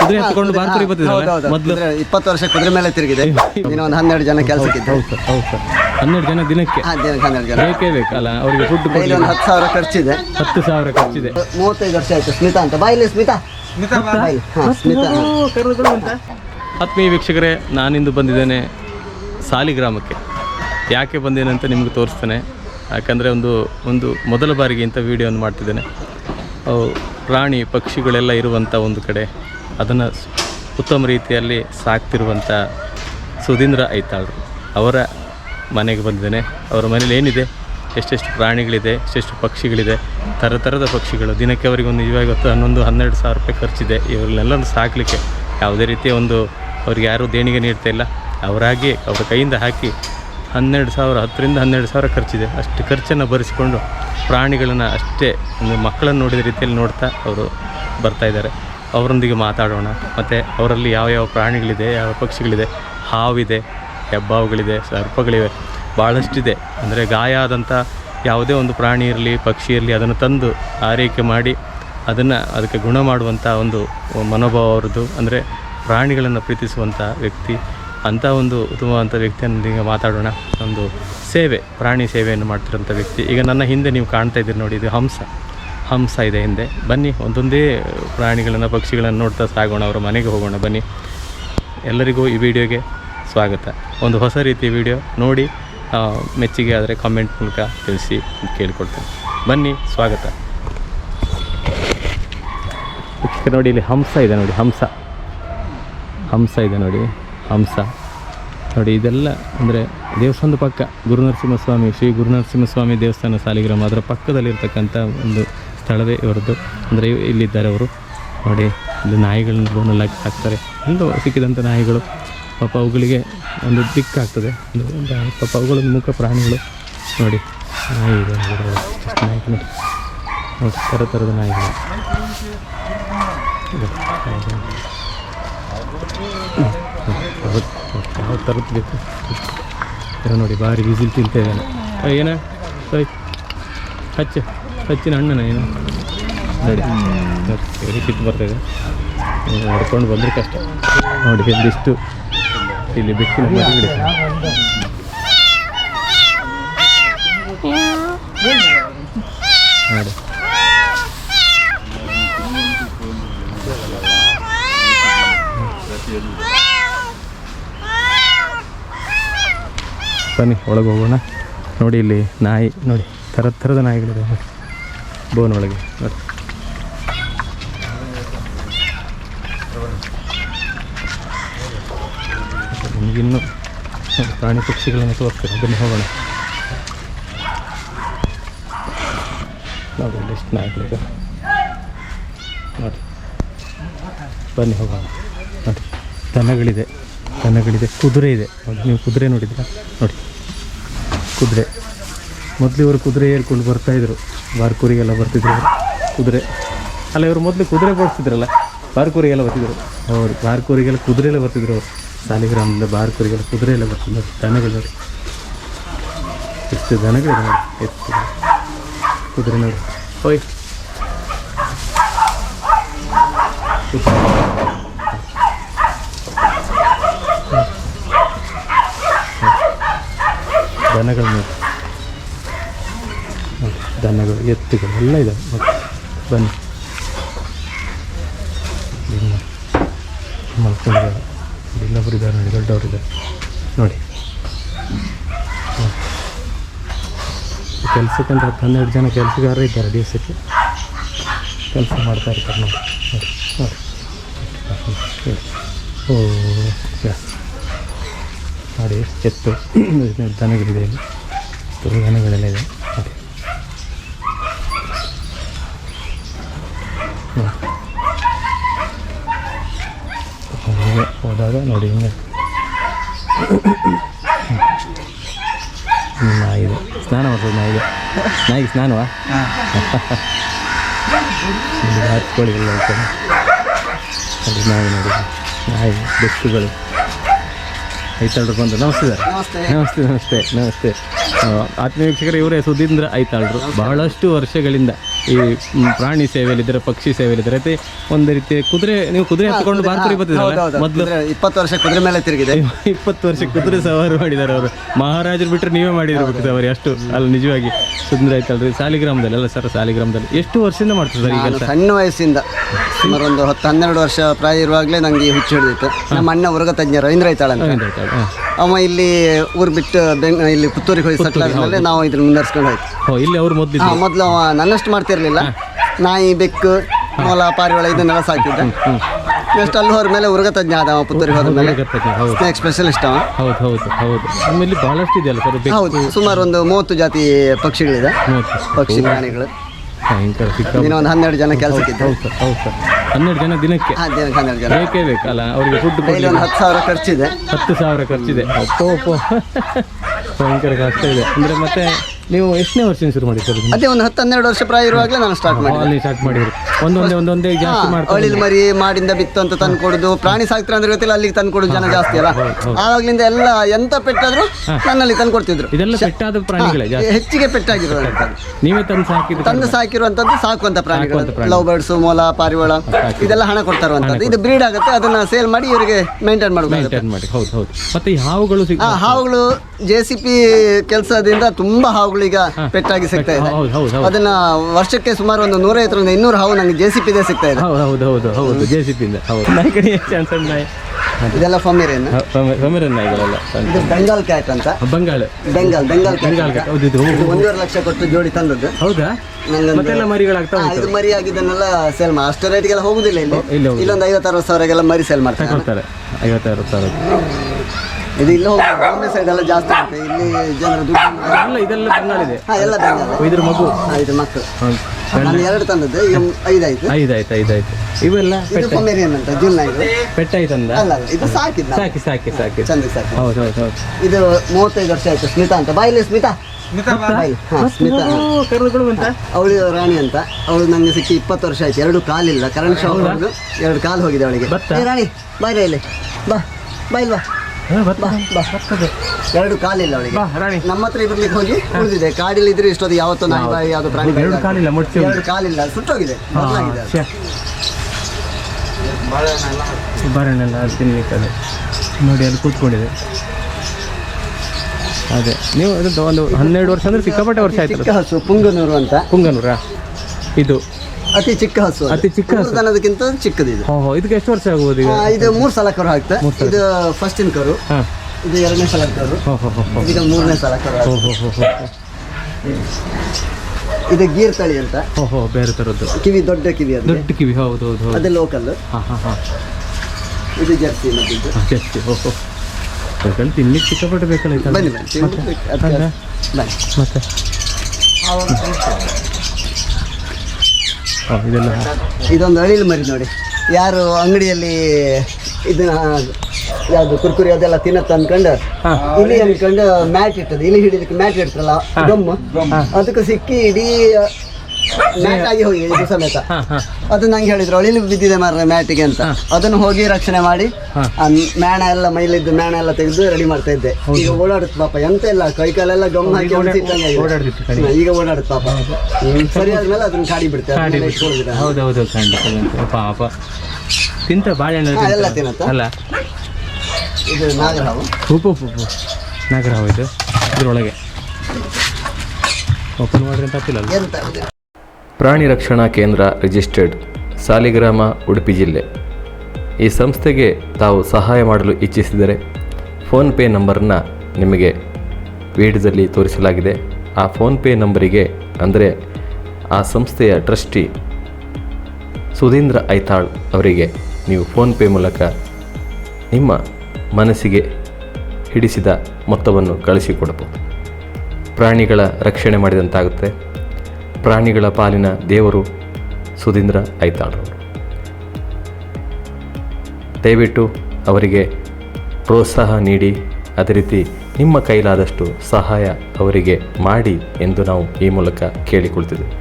ಕುದುರೆ ಹತ್ಕೊಂಡು ಬಾರ್ಕುರಿ ಬರ್ತಿದ್ರಲ್ಲ ಮೊದಲು ಇಪ್ಪತ್ತು ವರ್ಷ ಕುದುರೆ ಮೇಲೆ ತಿರುಗಿದೆ. ಇನ್ನು ಒಂದು ಹನ್ನೆರಡು ಜನ ಕೆಲಸಕ್ಕಿದ್ದು ಹೌದು ಹನ್ನೆರಡು ಜನ ದಿನಕ್ಕೆ? ಹಾ ದಿನಕ್ಕೆ ಹನ್ನೆರಡು ಜನ. ಬೇಕೇ ಬೇಕಲ್ಲ ಅವರಿಗೆ ಫುಡ್ ಡೈಲಿ ಒಂದು ಹತ್ತು ಸಾವಿರ ಖರ್ಚಿದೆ. ಹತ್ತು ಸಾವಿರ ಖರ್ಚಿದೆ. ಮೂವತ್ತೈದು ವರ್ಷ ಆಯ್ತು. ಸ್ಮಿತಾ ಅಂತ. ಬಾಯಿಲಿ ಸ್ಮಿತಾ. ಬಾಯಿಲಿ. ಹಾ ಸ್ಮಿತಾ. ಆತ್ಮೀಯ ವೀಕ್ಷಕರೇ ನಾನಿಂದು ಬಂದಿದ್ದೇನೆ ಸಾಲಿಗ್ರಾಮಕ್ಕೆ ಯಾಕೆ ಬಂದೇನೆ ಅಂತ ನಿಮಗೆ ತೋರಿಸ್ತೇನೆ. ಯಾಕಂದರೆ ಒಂದು ಒಂದು ಮೊದಲ ಬಾರಿಗೆ ಇಂಥ ವಿಡಿಯೋವನ್ನು ಮಾಡ್ತಿದ್ದೇನೆ. ಅವು ಪ್ರಾಣಿ ಪಕ್ಷಿಗಳೆಲ್ಲ ಇರುವಂಥ ಒಂದು ಕಡೆ. ಅದನ್ನು ಉತ್ತಮ ರೀತಿಯಲ್ಲಿ ಸಾಕ್ತಿರುವಂಥ ಸುಧೀಂದ್ರ ಐತಾಳ್ರು. ಅವರ ಮನೆಗೆ ಬಂದಿದ್ದೇನೆ. ಅವರ ಮನೇಲಿ ಏನಿದೆ? ಎಷ್ಟೆಷ್ಟು ಪ್ರಾಣಿಗಳಿದೆ? ಎಷ್ಟೆಷ್ಟು ಪಕ್ಷಿಗಳಿದೆ? ಥರ ಥರದ ಪಕ್ಷಿಗಳು. ದಿನಕ್ಕೆ ಅವರಿಗೆ ಒಂದು ಇವತ್ತು ಹನ್ನೊಂದು, ಹನ್ನೆರಡು ಸಾವಿರ ರೂಪಾಯಿ ಖರ್ಚಿದೆ. ಇವರನ್ನೆಲ್ಲರೂ ಸಾಕಲಿಕ್ಕೆ ಯಾವುದೇ ರೀತಿಯ ಒಂದು ಅವ್ರಿಗೆ ಯಾರೂ ದೇಣಿಗೆ ನೀಡ್ತಾ ಇಲ್ಲ. ಅವರಾಗಿ ಅವರ ಕೈಯಿಂದ ಹಾಕಿ ಹನ್ನೆರಡು ಸಾವಿರ, ಹತ್ತರಿಂದ ಹನ್ನೆರಡು ಸಾವಿರ ಖರ್ಚಿದೆ. ಅಷ್ಟು ಖರ್ಚನ್ನು ಭರಿಸಿಕೊಂಡು ಪ್ರಾಣಿಗಳನ್ನು ಅಷ್ಟೇ ಒಂದು ಮಕ್ಕಳನ್ನು ನೋಡಿದ ರೀತಿಯಲ್ಲಿ ನೋಡ್ತಾ ಅವರು ಬರ್ತಾ ಇದ್ದಾರೆ. ಅವರೊಂದಿಗೆ ಮಾತಾಡೋಣ. ಮತ್ತು ಅವರಲ್ಲಿ ಯಾವ ಯಾವ ಪ್ರಾಣಿಗಳಿದೆ, ಯಾವ ಪಕ್ಷಿಗಳಿದೆ, ಹಾವಿದೆ, ಹೆಬ್ಬಾವುಗಳಿದೆ, ಸರ್ಪಗಳಿವೆ ಭಾಳಷ್ಟಿದೆ ಅಂದರೆ ಗಾಯ ಆದಂಥ ಯಾವುದೇ ಒಂದು ಪ್ರಾಣಿ ಇರಲಿ, ಪಕ್ಷಿ ಇರಲಿ, ಅದನ್ನು ತಂದು ಆರೈಕೆ ಮಾಡಿ ಅದನ್ನು ಅದಕ್ಕೆ ಗುಣ ಮಾಡುವಂಥ ಒಂದು ಮನೋಭಾವ ಅವರದ್ದು. ಅಂದರೆ ಪ್ರಾಣಿಗಳನ್ನು ಪ್ರೀತಿಸುವಂಥ ವ್ಯಕ್ತಿ ಅಂಥ ಒಂದು ಉತ್ತಮವಾದಂಥ ವ್ಯಕ್ತಿಯೊಂದಿಗೆ ಮಾತಾಡೋಣ. ಒಂದು ಸೇವೆ, ಪ್ರಾಣಿ ಸೇವೆಯನ್ನು ಮಾಡ್ತಿರೋಂಥ ವ್ಯಕ್ತಿ. ಈಗ ನನ್ನ ಹಿಂದೆ ನೀವು ಕಾಣ್ತಾ ಇದ್ದೀರಿ ನೋಡಿ, ಇದು ಹಂಸ. ಹಂಸ ಇದೆ ಹಿಂದೆ. ಬನ್ನಿ, ಒಂದೊಂದೇ ಪ್ರಾಣಿಗಳನ್ನು, ಪಕ್ಷಿಗಳನ್ನು ನೋಡ್ತಾ ಸಾಗೋಣ, ಅವರ ಮನೆಗೆ ಹೋಗೋಣ, ಬನ್ನಿ. ಎಲ್ಲರಿಗೂ ಈ ವಿಡಿಯೋಗೆ ಸ್ವಾಗತ. ಒಂದು ಹೊಸ ರೀತಿಯ ವಿಡಿಯೋ ನೋಡಿ ಮೆಚ್ಚುಗೆ ಆದರೆ ಕಾಮೆಂಟ್ ಮೂಲಕ ತಿಳಿಸಿ ಕೇಳಿಕೊಡ್ತೇನೆ. ಬನ್ನಿ, ಸ್ವಾಗತ. ನೋಡಿ, ಇಲ್ಲಿ ಹಂಸ ಇದೆ ನೋಡಿ, ಹಂಸ. ಹಂಸ ಇದೆ ನೋಡಿ, ಹಂಸ. ನೋಡಿ, ಇದೆಲ್ಲ ಅಂದರೆ ದೇವಸ್ಥಾನದ ಪಕ್ಕ ಗುರುನರಸಿಂಹಸ್ವಾಮಿ, ಶ್ರೀ ಗುರುನರಸಿಂಹಸ್ವಾಮಿ ದೇವಸ್ಥಾನ, ಸಾಲಿಗ್ರಾಮ, ಅದರ ಪಕ್ಕದಲ್ಲಿರ್ತಕ್ಕಂಥ ಒಂದು ಸ್ಥಳವೇ ಇವರದ್ದು. ಅಂದರೆ ಇಲ್ಲಿದ್ದಾರೆ ಅವರು. ನೋಡಿ, ಇಲ್ಲಿ ನಾಯಿಗಳನ್ನ ಬೋನಲ್ಲಿ ಹಾಕಿ ಹಾಕ್ತಾರೆ. ಎಲ್ಲೋ ಸಿಕ್ಕಿದಂಥ ನಾಯಿಗಳು. ಪಾಪ ಅವುಗಳಿಗೆ ಒಂದು ದಿಕ್ಕಾಗ್ತದೆ. ಒಂದು ಒಂದು ಪಾಪ ಅವುಗಳ ಮುಖ ಪ್ರಾಣಿಗಳು. ನೋಡಿ, ನಾಯಿ ಇದೆ ನಾಯಿಗಳು ನೋಡಿ. ಥರ ಥರದ ನಾಯಿಗಳು. ಯಾವ ಥರದ ಬೇಕು? ನೋಡಿ ಭಾರಿ ಈಸಿಲಿ ತಿಂತ ಇದ್ದಾನೆ. ಏನ? ಸೈ ಹಚ್ಚ. ಹಚ್ಚಿನ ಹಣ್ಣನ ಏನು? ನೋಡಿ. ನೋಡಿ, ಕಿತ್ತು ಬರ್ತಾಯಿದೆ ನಡ್ಕೊಂಡು ಬಂದರೆ ಕಷ್ಟ. ನೋಡಿ ಒಂದಿಷ್ಟು ಇಲ್ಲಿ ಬೆಕ್ಕಿನ ನೋಡಿ. ಬನ್ನಿ ಒಳಗೆ ಹೋಗೋಣ. ನೋಡಿ ಇಲ್ಲಿ ನಾಯಿ ನೋಡಿ ಥರ ಥರದ ನಾಯಿಗಳಿದೆ ನೋಡಿ ಬೋನ್ ಒಳಗೆ. ನೋಡಿ, ಪ್ರಾಣಿ ಪಕ್ಷಿಗಳನ್ನು ತೋರಿಸ್ತಾರೆ ಬನ್ನಿ ಹೋಗೋಣ. ಇಲ್ಲಿ ಎಷ್ಟು ನೋಡಿ. ಬನ್ನಿ ಹೋಗೋಣ. ನೋಡಿ. ದನಗಳಿದೆ. ದನಗಳಿದೆ. ಕುದುರೆ ಇದೆ. ನೋಡಿ ನೀವು ಕುದುರೆ ನೋಡಿದ್ದೀರಾ? ನೋಡಿ. ಕುದುರೆ. ಮೊದಲು ಇವರು ಕುದುರೆ ಹೇಳ್ಕೊಂಡು ಬರ್ತಾಯಿದ್ರು ಬಾರ್ಕೂರಿಗೆಲ್ಲ ಬರ್ತಿದ್ರು ಅವರು ಕುದುರೆ. ಅಲ್ಲ ಇವರು ಮೊದಲು ಕುದುರೆ ಓಡಿಸ್ತಿದ್ರಲ್ಲ ಬಾರ್ಕೂರಿಗೆಲ್ಲ ಬರ್ತಿದ್ರು. ಹೌದು ಬಾರ್ಕೂರಿಗೆಲ್ಲ ಕುದುರೆಲ್ಲ ಬರ್ತಿದ್ರು. ಅವರು ಸಾಲಿಗ್ರಾಮದಿಂದ ಬಾರ್ಕೂರಿಗೆಲ್ಲ ಕುದುರೆ ಎಲ್ಲ ಬರ್ತಿದ್ರು. ದನಗಳು ಎಷ್ಟು ದನಗಳಿದೆ ನೋಡಿ. ಎಷ್ಟು ಕುದುರೆ ನೋಡಿ. ಹೋಯ್. ದನಗಳು ನೋಡಿ, ದನಗಳು, ಎತ್ತುಗಳು ಎಲ್ಲ ಇದ್ದಾವೆ ಬನ್ನಿ. ಮಲ್ಕೊಂಡಿದ್ದಾರೆ. ಇನ್ನೊಬ್ರು ಇದ್ದಾರೆ ನೋಡಿ ದೊಡ್ಡವರಿದ್ದಾರೆ ನೋಡಿ. ಕೆಲಸಕ್ಕಂತ ಹತ್ತು ಹನ್ನೆರಡು ಜನ ಕೆಲಸಗಾರರು ಇದ್ದಾರೆ ದಿವಸಕ್ಕೆ. ಕೆಲಸ ಮಾಡ್ತಾ ಇರ್ತಾರೆ ನೋಡಿ. ನೋಡಿ. ಓ ನೋಡಿ ಎತ್ತು ದನಗಳಿದೆ ಇಲ್ಲಿ. ದನಗಳೆಲ್ಲ ಇದೆ ನೋಡಿ ನೋಡಿ. ಹಿಂಗೆ ಹೋದಾಗ ನೋಡಿ ಹಿಂಗೆ. ನಾಯಿದೆ ಸ್ನಾನ ಮಾಡ್ತದೆ ನಾಯಿಗೆ. ನಾಯಿಗೆ ಸ್ನಾನವಾ? ಅಂತಾನೆ ನೋಡಿ ನಾಯಿ ನೋಡಿ. ನಾಯಿ ಬೆಕ್ಕುಗಳು. ಐತಾಳ್ರು ಬಂದು ನಮಸ್ತೆ ಸರ್. ನಮಸ್ತೆ. ನಮಸ್ತೆ ನಮಸ್ತೆ ಆತ್ಮೀಯ ವೀಕ್ಷಕರು ಇವರೇ ಸುಧೀಂದ್ರ ಐತಾಳ್ರು. ಬಹಳಷ್ಟು ವರ್ಷಗಳಿಂದ ಈ ಪ್ರಾಣಿ ಸೇವೆಯಲ್ಲಿದ್ರೆ ಪಕ್ಷಿ ಸೇವೆಯಲ್ಲಿದ್ದರೆ. ಅದೇ ಒಂದು ರೀತಿ ಕುದುರೆ ನೀವು ಕುದುರೆ ಹತ್ಕೊಂಡು ಬಾರ್ಕರಿ ಬರ್ತಿದ್ರಲ್ಲ ಮೊದಲು ಇಪ್ಪತ್ತು ವರ್ಷ ಕುದುರೆ ಮೇಲೆ ತಿರುಗಿದೆ. ಇಪ್ಪತ್ತು ವರ್ಷ ಕುದುರೆ ಸವಾರಿ ಮಾಡಿದ್ದಾರೆ ಅವರು. ಮಹಾರಾಜರು ಬಿಟ್ಟರೆ ನೀವೇ ಮಾಡಿದಿರ್ಬೇಕು ಸವಾರಿ ಅಷ್ಟು. ಅಲ್ಲ ನಿಜವಾಗಿ. ಸುಂದರ ಆಯ್ತಲ್ರಿ. ಸಾಲಿಗ್ರಾಮದಲ್ಲಿ ಅಲ್ಲ ಸರ್ ಸಾಲಿಗ್ರಾಮದಲ್ಲಿ. ಎಷ್ಟು ವರ್ಷದಿಂದ ಮಾಡ್ತಾರೆ ಸರ್ ಈ ಸಣ್ಣ ವಯಸ್ಸಿಂದ ಸುಮಾರು ಒಂದು ಹತ್ತು ಹನ್ನೆರಡು ವರ್ಷ ಪ್ರಾಯ ಇರುವಾಗಲೇ ನನಗೆ ಈ ಹುಚ್ಚು ಹಿಡಿದಿತ್ತು. ನಮ್ಮ ಅಣ್ಣ ಉರಗ ತಜ್ಞ ರವೀಂದ್ರ ಐತಾಳ ಅಂತ ಅವ ಇಲ್ಲಿ ಊರು ಬಿಟ್ಟು ಬೆಂಗ್ ಇಲ್ಲಿ ಪುತ್ತೂರಿಗೆ ಹೋಗಿ ಸಟ್ಲಾದ್ಮೇಲೆ ನಾವು ಇದ್ರ ಮುಂದರ್ಸ್ಕೊಂಡು ಹೋಯ್ತು. ಇಲ್ಲಿ ಅವ್ರು ಮೊದಲು ಮೊದಲು ಅವ ನನ್ನಷ್ಟು ಮಾಡ್ತಿರ್ಲಿಲ್ಲ ನಾಯಿ ಬೆಕ್ಕು ಮೊಲ ಪಾರಿವಾಳ ಇದನ್ನೆಲ್ಲ ಸಾಕಿದ್ದೆ. ನೆಕ್ಸ್ಟ್ ಅಲ್ಲಿ ಹೋದ ಮೇಲೆ ಉರುಗ ತಜ್ಞ ಆದ ಪುತ್ತೂರಿಗೆ ಹೋದ ಮೇಲೆ. ಸ್ನೇಕ್ ಸ್ಪೆಷಲಿಸ್ಟ್ ಅವ. ಹೌದು ಹೌದು ಹೌದು. ಆಮೇಲೆ ಬಹಳಷ್ಟು ಇದೆಯಲ್ಲ ಸರ್ ಹೌದು ಸುಮಾರು ಒಂದು ಮೂವತ್ತು ಜಾತಿ ಪಕ್ಷಿಗಳಿದೆ. ಪಕ್ಷಿ ಪ್ರಾಣಿಗಳು. ದಿನ ಒಂದು ಹನ್ನೆರಡು ಜನ ಕೆಲಸಕ್ಕಿದ್ದೆ ಹೌದು ಸರ್ ಹೌದು ಸರ್. ಹನ್ನೆರಡು ಜನ ದಿನಕ್ಕೆ? ಹಾಂ ದಿನಕ್ಕೆ ಹನ್ನೆರಡು ಜನ. ಬೇಕೇ? ಬೇಕಲ್ಲ ಅವರಿಗೆ ಫುಡ್ ಒಂದು ಹತ್ತು ಸಾವಿರ ಖರ್ಚಿದೆ. ಹತ್ತು ಸಾವಿರ ಖರ್ಚಿದೆ. ಅಪ್ಪೋ. ಭಯಂಕರ ಕಷ್ಟ ಇದೆ. ಅಂದರೆ ಮತ್ತೆ ನೀವು ಎಷ್ಟನೇ ವರ್ಷದಿಂದ ಶುರು ಮಾಡಿ ಸರ್ ಇದನ್ನ? ಅದೇ ಒಂದು ಹತ್ತು ಹನ್ನೆರಡು ವರ್ಷ ಪ್ರಾಯ ಇರುವಾಗಲೇ ನಾನು ಸ್ಟಾರ್ಟ್ ಮಾಡಿ ಅಲ್ಲಿ ಸ್ಟಾರ್ಟ್ ಮಾಡಿದ್ರು ಒಂದೊಂದೇ ಒಂದೊಂದೇ ಜಾಸ್ತಿ ಮಾಡ್ತಾರೆ ಅಳಿಲ್ ಮರಿ ಮಾಡಿಂದ ಬಿತ್ತು ಅಂತ ತಂದು ಕೊಡುದು ಪ್ರಾಣಿ ಸಾಕ್ತಾರೆ ಅಂದ್ರೆ ಗೊತ್ತಿಲ್ಲ ಅಲ್ಲಿಗೆ ತಂದು ಕೊಡುದು ಜನ ಜಾಸ್ತಿ ಅಲ್ಲ? ಆವಾಗ್ಲಿಂದ ಎಲ್ಲ ಎಂತ ಪೆಟ್ಟಾದ್ರು ನನ್ನಲ್ಲಿ ತಂದು ಕೊಡ್ತಿದ್ರು ಇದೆಲ್ಲ ಪೆಟ್ಟಾದ ಪ್ರಾಣಿಗಳೇ ಜಾಸ್ತಿ. ಹೆಚ್ಚಿಗೆ ಪೆಟ್ಟಾಗಿರುವಂಥದ್ದು ನೀವೇ ತಂದು ಸಾಕಿರುವಂತದ್ದು ತಂದು ಸಾಕಿರುವಂಥದ್ದು ಸಾಕುವಂತ ಪ್ರಾಣಿಗಳು. ಲವ್ ಬರ್ಡ್ಸ್ ಮೊಲ ಪಾರಿವಾಳ ಇದೆಲ್ಲ ಹಣ ಕೊಡ್ತಾರುವಂತದ್ದು. ಇದು ಬ್ರೀಡ್ ಆಗುತ್ತೆ ಅದನ್ನ ಸೇಲ್ ಮಾಡಿ ಇವರಿಗೆ ಮೇಂಟೈನ್ ಮಾಡಬೇಕು ಮೇಂಟೈನ್ ಮಾಡಿ ಹೌದು ಹೌದು. ಮತ್ತೆ ಈ ಹಾವುಗಳು ಸಿಗ್ ಆ ಹಾವುಗಳು ಜೆ ಸಿ ಪಿ ಕೆಲಸದಿಂದ ತುಂಬಾ ಹಾವುಗಳು ಈಗ ಪೆಟ್ಟಾಗಿ ಸಿಗ್ತಾ ಇದೆ. ಹೌದು ಹೌದು ಹೌದು. ಅದನ್ನ ವರ್ಷಕ್ಕೆ ಸುಮಾರು ಒಂದು ನೂರೈವತ್ತರಿಂದ ಇನ್ನೂರು ಹಾವು ನಂಗೆ ಜೆ ಸಿ ಪಿದೇ ಸಿಗ್ತಾ ಇದೆ. ಹೌದು ಹೌದು ಹೌದು ಹೌದು ಜೆ ಸಿ ಪಿಂದ ಹೌದು. ನಾಯಿ ಕಡೆ ಚಾನ್ಸ್ ನಾಯಿ. ಇದೆಲ್ಲ ಫಮಿರೇನ್ ಫಮಿರೇನ್ ನಾಯಿಗಳೆಲ್ಲ ಇದು ಬೆಂಗಾಲ್ ಕ್ಯಾಟ್ ಅಂತ? Bangala Bengal Bengal cat Bangala ಹೌದು ಇದು ಇದು ಒಂದೂವರೆ ಲಕ್ಷ ಕೊಟ್ಟು ಜೋಡಿ ತಂದದ್ದು. ಹೌದಾ? ಮತ್ತೆಲ್ಲ ಮರಿಗಳಾಗ್ತಾ ಇದು ಮರಿ ಆಗಿದ್ದನ್ನೆಲ್ಲ ಸೇಲ್ ಮಾಡಿ ಅಷ್ಟು ರೇಟ್ಗೆಲ್ಲ ಹೋಗುದಿಲ್ಲ ಇಲ್ಲಿ. ಇಲ್ಲೊಂದು ಐವತ್ತಾರು ಸಾವಿರಗೆಲ್ಲ ಮರಿ ಸೇಲ್ ಮಾಡ್ತಾರೆ. ಕೊಡ್ತಾರೆ ಐವತ್ತಾರು ಸಾವಿರ ಇದು ಇಲ್ಲ ಬಾಂಬೆ ಸೈಡ್ ಎಲ್ಲ ಜಾಸ್ತಿ ಆಗುತ್ತೆ ಇಲ್ಲಿ ಜನರು ದುಡ್ಡು ಅಲ್ಲ ಇದೆಲ್ಲ ಬಂಗಾಳಿದೆ ಹಾ ಎಲ್ಲ ಬೆಂಗಾಲ್ ಇದ್ರ ಮಗು. ಹಾ, ಇದು ಮಕ್ಕಳು. ಹೌದು. ನಾನು ಎರಡು ತಂದದ್ದು ಈಗ ಐದಾಯ್ತು. ಐದಾಯ್ತು ಐದಾಯ್ತು. ಇವೆಲ್ಲ ಇದು ಪೆಟ್ಟ ಪೊಮೇರಿಯನ್ ಅಂತ ಜೂನ್ ನಾಯಿಗಳು ಪೆಟ್ಟಾಯ್ತಂದ ಅಲ್ಲ ಅಲ್ಲ ಇದು ಸಾಕಿದ್ದು ಸಾಕಿ ಸಾಕಿ ಸಾಕಿ. ಚಂದ ಸಾಕಿ. ಹೌದು ಹೌದು ಹೌದು. ಇದು ಮೂವತ್ತೈದು ವರ್ಷ ಆಯ್ತು ಸ್ಮಿತಾ ಅಂತ. ಬಾಯಿಲಿ ಸ್ಮಿತಾ? ಬಾಯಿಲಿ ಹಾ ಸ್ಮಿತಾ. ಕರುಗಳು ಅಂತ ಅವಳು ರಾಣಿ ಅಂತ. ಅವಳು ನಂಗೆ ಸಿಕ್ಕಿ ಇಪ್ಪತ್ತು ವರ್ಷ ಆಯ್ತು ಎರಡು ಕಾಲಿಲ್ಲ. ಕರೆಂಟ್ ಶಾಪ್ ಎರಡು ಕಾಲು ಹೋಗಿದೆ ಅವಳಿಗೆ. ರಾಣಿ ಬಾಯ್ ಇಲ್ಲಿ. ಬಾ ಬಾಯ್ಲ್ ಬಾ. ಎರಡು ಕಾಲಿಲ್ಲ ಅವಳಿಗೆ. ರಾಣಿ. ನಮ್ಮ ಹತ್ರ ಇರ್ಲಿಕ್ಕೆ ಹೋಗಿ ಉಳಿದಿದೆ. ಕಾಡಿಲ್ಲಿ ಇದ್ರೆ ಇಷ್ಟೊತ್ತು ಯಾವತ್ತೋ ನಾಯಿ ಬಾಯಿ ಯಾವ್ದು ಪ್ರಾಣಿ ಎರಡು ಕಾಲಿಲ್ಲ ಮುಟ್ಟಿ ಎರಡು ಕಾಲಿಲ್ಲ ಸುಟ್ಟೋಗಿದೆ. ಬದಲಾಗಿದೆ ಎಲ್ಲ ಬಾಳೆಹಣ್ಣೆಲ್ಲ ಅದು ತಿನ್ಲಿಕ್ಕೆ ಅದೇ ನೋಡಿ ಅಲ್ಲಿ ಕೂತ್ಕೊಂಡಿದೆ. ಅದೇ. ನೀವು ಅದು ಒಂದು ಹನ್ನೆರಡು ವರ್ಷ ಅಂದ್ರೆ ಸಿಕ್ಕಾಪಟ್ಟೆ ವರ್ಷ ಆಯ್ತು. ಹಸು ಪುಂಗನೂರು ಅಂತ. ಪುಂಗನೂರ? ಇದು. ಅತಿ ಚಿಕ್ಕ ಹಸು. ಅತಿ ಚಿಕ್ಕ ಹಸು. ದನದಕ್ಕಿಂತ ಚಿಕ್ಕದು ಇದು. ಹೋ ಹೋ ಇದಕ್ಕೆ ಎಷ್ಟು ವರ್ಷ ಆಗಬಹುದು ಈಗ? ಆ, ಇದು ಮೂರು ಸಲ ಕರು ಹಾಕ್ತೆ. ಇದು ಫಸ್ಟ್ ಇನ್ ಕರು. ಹಾಂ. ಇದು ಎರಡನೇ ಸಲ ಕರು. ಹೋ ಹೋ ಹೋ ಹೋ. ಇದು ಮೂರನೇ ಸಲ ಕರು ಹೋ ಹಾಕ್ತೆ. ಹೋ ಹೋ ಹೋ ಇದು ಗೀರ್ ತಳಿ ಅಂತ. ಹೋ ಹೋ ಬೇರೆ ತರದ್ದು. ಕಿವಿ ದೊಡ್ಡ ಕಿವಿ ಅದು. ದೊಡ್ಡ ಕಿವಿ ಹೌದು ಹೌದು ಹೌದು. ಅದು ಲೋಕಲ್ ಹಾಂ ಹಾಂ ಹಾಂ. ಇದು ಜರ್ಸಿ ಮತ್ತಿದ್ದು ಜಾಸ್ತಿ ಹೋ ತಿನ್ಲಿಕ್ಕೆ ಸಿಕ್ಕಾಪಟ್ಟೆ ಬೇಕಲ್ಲ ಈ? ಬನ್ನಿ ಬನ್ನಿ. ಮತ್ತೆ? ಹೌದಾ? ಬನ್ನಿ ಮತ್ತೆ? ಇದೆಲ್ಲ ಇದೊಂದು ಅಳಿಲು ಮರಿ ನೋಡಿ. ಯಾರು ಅಂಗಡಿಯಲ್ಲಿ ಇದನ್ನ ಯಾವುದು ಕುರ್ಕುರಿ ಅದೆಲ್ಲ ತಿನ್ನತ್ತ ಅನ್ಕೊಂಡು. ಇಲಿ ಅನ್ಕೊಂಡು ಮ್ಯಾಟ್ ಇಟ್ಟದ ಇಲಿ ಹಿಡಿದಕ್ಕೆ ಮ್ಯಾಟ್ ಇಡ್ತಾರಲ್ಲ ಗಮ್ಮು ಅದಕ್ಕೆ ಸಿಕ್ಕಿ ಇಡೀ ಮ್ಯಾಟ್ ಆಗಿ ಹೋಗಿ ಇದು ಸಮೇತ ಅದು ನಂಗೆ ಹೇಳಿದ್ರು ಅಳಿಲಿ ಬಿದ್ದಿದೆ ಮಾರ್ರೆ ಮ್ಯಾಟಿಗೆ ಅಂತ ಅದನ್ನು ಹೋಗಿ ರಕ್ಷಣೆ ಮಾಡಿ. ಆ ಮೇಣ ಎಲ್ಲ ಮೈಲಿದ್ದು ಮ್ಯಾಣ ಎಲ್ಲ ತೆಗೆದು ರೆಡಿ ಮಾಡ್ತಾ ಇದ್ದೆ ಈಗ ಓಡಾಡುತ್ತೆ ಪಾಪ ಎಂತ ಇಲ್ಲ ಕೈ ಕಾಲೆಲ್ಲ ಗಮ್ ಹಾಕಿ ಓಡಾಡ್ತಿತ್ತು ಈಗ ಓಡಾಡುತ್ತೆ ಪಾಪ. ಸರಿ ಆದ್ಮೇಲೆ ಅದನ್ನ ಕಾಡಿ ಬಿಡ್ತೆ ಕಾಡಿ ಅದನ್ನೆಲ್ಲ ಬಿಟ್ಟು. ಇಟ್ಕೊಂಡಿದ್ರೆ. ಹೌದು ಹೌದು ಖಂಡಿತ ಖಂಡಿತ. ಪಾಪ ತಿಂತ ಬಾಳೆಹಣ್ಣು ಎಲ್ಲ ತಿಂತ? ತಿನ್ನತ್ತ? ಅಲ್ಲ ಇದು ನಾಗರಹಾವು ಉಪ್ಪು ಉಪ್ಪು ಉಪ್ಪು ಇದು ಇದ್ರೊಳಗೆ ಓಪನ್ ಮಾಡ್ರಿ ಅಂತ ತಪ್ಪಿಲ್ಲ? ಪ್ರಾಣಿ ರಕ್ಷಣಾ ಕೇಂದ್ರ ರಿಜಿಸ್ಟರ್ಡ್, ಸಾಲಿಗ್ರಾಮ, ಉಡುಪಿ ಜಿಲ್ಲೆ. ಈ ಸಂಸ್ಥೆಗೆ ತಾವು ಸಹಾಯ ಮಾಡಲು ಇಚ್ಛಿಸಿದರೆ ಫೋನ್ಪೇ ನಂಬರನ್ನು ನಿಮಗೆ ವಿಡಿಯೋದಲ್ಲಿ ತೋರಿಸಲಾಗಿದೆ. ಆ ಫೋನ್ಪೇ ನಂಬರಿಗೆ ಅಂದರೆ ಆ ಸಂಸ್ಥೆಯ ಟ್ರಸ್ಟಿ ಸುಧೀಂದ್ರ ಐತಾಳ್ ಅವರಿಗೆ ನೀವು ಫೋನ್ಪೇ ಮೂಲಕ ನಿಮ್ಮ ಮನಸ್ಸಿಗೆ ಹಿಡಿಸಿದ ಮೊತ್ತವನ್ನು ಕಳಿಸಿಕೊಡಬಹುದು. ಪ್ರಾಣಿಗಳ ರಕ್ಷಣೆ ಮಾಡಿದಂತಾಗುತ್ತೆ. ಪ್ರಾಣಿಗಳ ಪಾಲಿನ ದೇವರು ಸುಧೀಂದ್ರ ಐತಾಳ್ರವರು ದಯವಿಟ್ಟು ಅವರಿಗೆ ಪ್ರೋತ್ಸಾಹ ನೀಡಿ, ಅದೇ ರೀತಿ ನಿಮ್ಮ ಕೈಲಾದಷ್ಟು ಸಹಾಯ ಅವರಿಗೆ ಮಾಡಿ ಎಂದು ನಾವು ಈ ಮೂಲಕ ಕೇಳಿಕೊಳ್ತಿದ್ದೇವೆ.